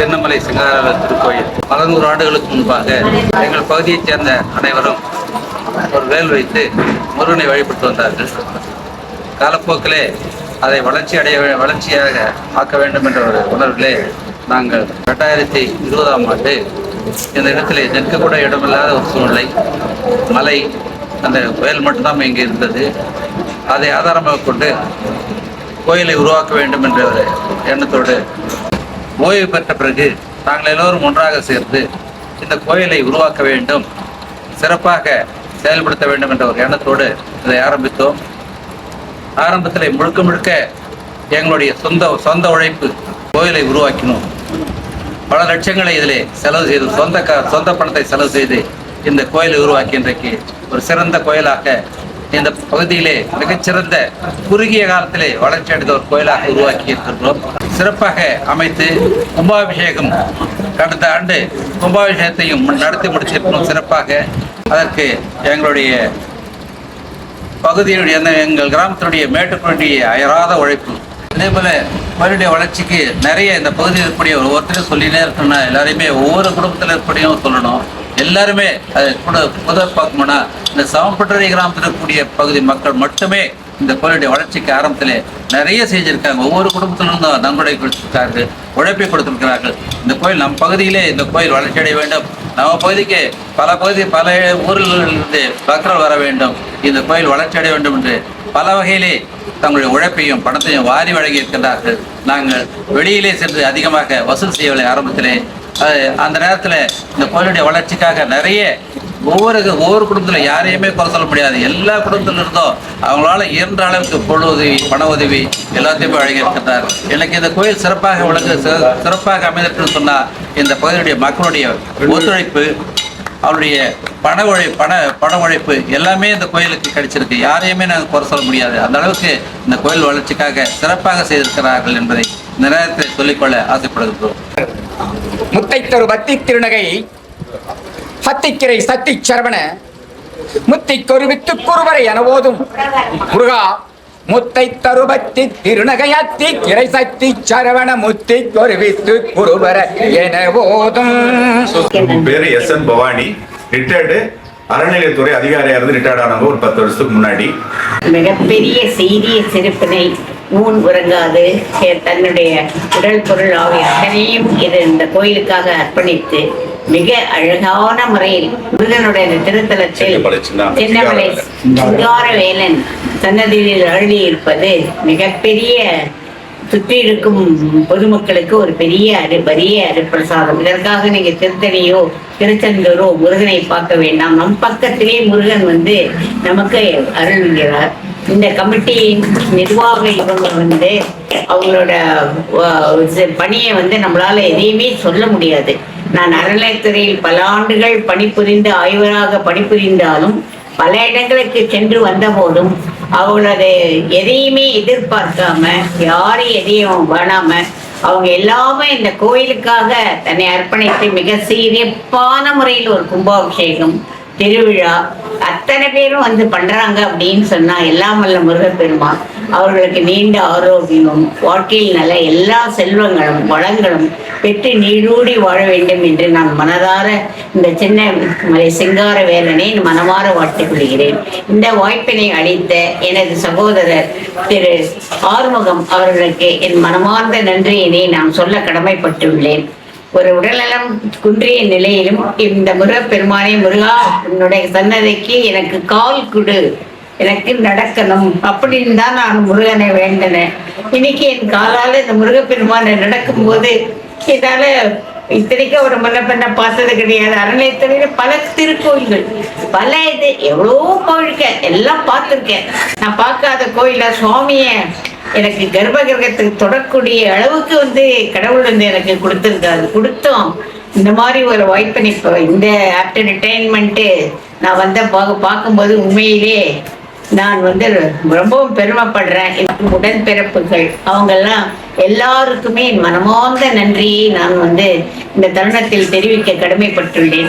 தென்னமலை சிங்கார திருக்கோயில். பல ஆண்டுகளுக்கு முன்பாக எங்கள் பகுதியைச் சேர்ந்த அனைவரும் ஒரு வேல் வைத்து முருகனை வழிபட்டு வந்தார்கள். காலப்போக்கிலே அதை வளர்ச்சி அடைய வளர்ச்சியாக ஆக்க வேண்டும் என்ற ஒரு உணர்விலே நாங்கள் ரெண்டாயிரத்தி இருபதாம் ஆண்டு இந்த இடத்திலே நிற்கக்கூட இடமில்லாத ஒரு சூழ்நிலை. மலை அந்த வயல் மட்டும்தான் இங்கே இருந்தது. அதை ஆதாரமாக கொண்டு கோயிலை உருவாக்க வேண்டும் என்ற ஒரு எண்ணத்தோடு ஓய்வு பெற்ற பிறகு நாங்கள் எல்லோரும் ஒன்றாக சேர்ந்து இந்த கோயிலை உருவாக்க வேண்டும் சிறப்பாக செயல்படுத்த வேண்டும் என்ற ஒரு எண்ணத்தோடு இதை ஆரம்பித்தோம். ஆரம்பத்தில் முழுக்க முழுக்க எங்களுடைய சொந்த சொந்த உழைப்பு கோயிலை உருவாக்கினோம். பல லட்சங்களை இதில் செலவு செய்து சொந்த க சொந்த பணத்தை செலவு செய்து இந்த கோயிலை உருவாக்கி இன்றைக்கு ஒரு சிறந்த கோயிலாக இந்த பகுதியிலே மிகச்சிறந்த குறுகிய காலத்திலே வளர்ச்சி அடைந்த ஒரு கோயிலாக உருவாக்கி இருக்கின்றோம் சிறப்பாக அமைத்து கும்பாபிஷேகம் கடந்த ஆண்டு கும்பாபிஷேகத்தையும் நடத்தி முடிச்சிருக்கணும் சிறப்பாக. அதற்கு எங்களுடைய பகுதியினுடைய எங்கள் கிராமத்தினுடைய மேட்டுக்குடைய அயராத உழைப்பு. அதே போல கோயிலுடைய வளர்ச்சிக்கு நிறைய இந்த பகுதியில் இருக்கக்கூடிய ஒரு ஒருத்தரையும் சொல்லினே இருக்கணும்னா எல்லாரையுமே ஒவ்வொரு குடும்பத்தில் இருக்கக்கூடியும் சொல்லணும். எல்லாருமே அது கூட உதவி பார்க்கணும்னா இந்த சமப்பட்டறை கிராமத்தில் இருக்கக்கூடிய பகுதி மக்கள் மட்டுமே இந்த கோயிலுடைய வளர்ச்சிக்கு ஆரம்பத்தில் நிறைய செஞ்சிருக்காங்க. ஒவ்வொரு குடும்பத்திலிருந்தும் நன்கொடை கொடுத்திருக்கார்கள் உழைப்பை கொடுத்திருக்கிறார்கள். இந்த கோயில் நம் பகுதியிலே இந்த கோயில் வளர்ச்சி அடைய வேண்டும். நம்ம பகுதிக்கு பல பகுதி பல ஊர்களிலிருந்து பக்தர்கள் வர வேண்டும். இந்த கோயில் வளர்ச்சி அடைய வேண்டும் என்று பல வகையிலே தங்களுடைய உழைப்பையும் பணத்தையும் வாரி வழங்கி இருக்கின்றார்கள். நாங்கள் வெளியிலே சென்று அதிகமாக வசூல் செய்யவில்லை ஆரம்பத்திலே அந்த நேரத்தில் இந்த கோயிலுடைய வளர்ச்சிக்காக நிறைய ஒவ்வொரு ஒவ்வொரு குடும்பத்தில் யாரையுமே குறை சொல்ல முடியாது. எல்லா குடும்பத்தில் இருந்தோம் அவங்களால இயன்ற அளவுக்கு பொருள் உதவி பண உதவி எல்லாத்தையுமே வழங்கி இருக்கின்றார் எனக்கு இந்த கோயில் சிறப்பாக விளங்கு சிறப்பாக அமைந்திருக்குன்னு சொன்னால் இந்த பகுதியுடைய மக்களுடைய ஒத்துழைப்பு அவருடைய பண உழை பண பண உழைப்பு எல்லாமே இந்த கோயிலுக்கு கிடைச்சிருக்கு. யாரையுமே நாங்கள் குறை சொல்ல முடியாது. அந்த அளவுக்கு இந்த கோயில் வளர்ச்சிக்காக சிறப்பாக செய்திருக்கிறார்கள் என்பதை இந்த நேரத்தில் சொல்லிக்கொள்ள ஆசைப்படுகிறோம். முத்தைத்தரு பக்தி திருநகை ஹத்திக்கிரை சத்தி சரவண முத்தை கொருவித்து குருவரை என ஓதும் முருகா முத்தை தருபத்தி திருநகை அத்தி கிரை சத்தி சரவண முத்தி கொருவித்து குருவர என ஓதும் உங்க பேரு எஸ் என் பவானி. ரிட்டையர்டு அறநிலையத்துறை அதிகாரியா இருந்து ரிட்டையர்ட் ஆனவங்க ஒரு பத்து வருஷத்துக்கு முன்னாடி. மிகப்பெரிய செய்திய சிறப்பினை ஊன் உறங்காது. தன்னுடைய உடல் பொருள் ஆகிய அத்தனையும் இது இந்த கோயிலுக்காக அர்ப்பணித்து மிக அழகான முறையில் முருகனுடைய திருத்தலத்தில் சின்னமலை சின்ன- சின்னமலை சிங்காரவேலன். சன்னதியில் அருளி இருப்பது மிகப்பெரிய சுற்றி இருக்கும் பொதுமக்களுக்கு ஒரு பெரிய அரு பெரிய அருப்பிரசாதம் இதற்காக நீங்க திருத்தணியோ திருச்செந்தூரோ முருகனை பார்க்க வேண்டாம். நம் பக்கத்திலே முருகன் வந்து நமக்கு அருள்கிறார். இந்த கமிட்டியின் நிர்வாக இவங்க வந்து அவங்களோட பணியை வந்து நம்மளால எதையுமே சொல்ல முடியாது. நான் அறநிலைத்துறையில் பல ஆண்டுகள் பணிபுரிந்து ஆய்வராக பணிபுரிந்தாலும் பல இடங்களுக்கு சென்று வந்த போதும் அவளது எதையுமே எதிர்பார்க்காம யாரும் எதையும் வேணாம அவங்க எல்லாமே இந்த கோயிலுக்காக தன்னை அர்ப்பணித்து மிக சீரியப்பான முறையில் ஒரு கும்பாபிஷேகம் திருவிழா. அத்தனை பேரும் வந்து பண்றாங்க அப்படின்னு சொன்னா எல்லாம் வல்ல முருகப்பெருமான் அவர்களுக்கு நீண்ட ஆரோக்கியமும் வாழ்க்கையில் நல்ல எல்லா செல்வங்களும் வளங்களும் பெற்று நீடூடி வாழ வேண்டும் என்று நான் மனதார இந்த சின்ன சிங்கார வேலனை மனமாற வாழ்த்துக் கொள்கிறேன் இந்த வாய்ப்பினை அளித்த எனது சகோதரர் திரு ஆறுமுகம் அவர்களுக்கு என் மனமார்ந்த நன்றியினை நான் சொல்ல கடமைப்பட்டுள்ளேன். ஒரு உடல்நலம் குன்றிய நிலையிலும் இந்த முருகப்பெருமானை முருகா உன்னுடைய சன்னதிக்கு எனக்கு கால் குடு. எனக்கு நடக்கணும். அப்படின்னு தான் நான் முருகனை வேண்டினேன். இன்னைக்கு என் காலால இந்த முருகப்பெருமானை நடக்கும்போது இதால இத்தனைக்கும் ஒரு முன்ன பார்த்தது கிடையாது. அறநிலையத்துறையில பல திருக்கோயில்கள் பல இது. எவ்வளோ கோயிலுக்க எல்லாம் பார்த்துருக்கேன். நான் பார்க்காத கோயில சுவாமிய எனக்கு கர்ப்ப கிரகத்துக்கு தொடக்கூடிய அளவுக்கு வந்து கடவுள் வந்து எனக்கு கொடுத்துருக்காரு. கொடுத்தோம். இந்த மாதிரி ஒரு வாய்ப்பை இப்போ இந்த ஆஃப்டர் ரிட்டைன்மெண்ட்டு நான் வந்த பார்க்க பார்க்கும்போது உண்மையிலே நான் வந்து ரொம்பவும் பெருமைப்படுறேன். எனக்கு உடன்பிறப்புகள் அவங்கெல்லாம் எல்லாருக்குமே என் மனமார்ந்த நன்றியை நான் வந்து இந்த தருணத்தில் தெரிவிக்க கடமைப்பட்டுள்ளேன்.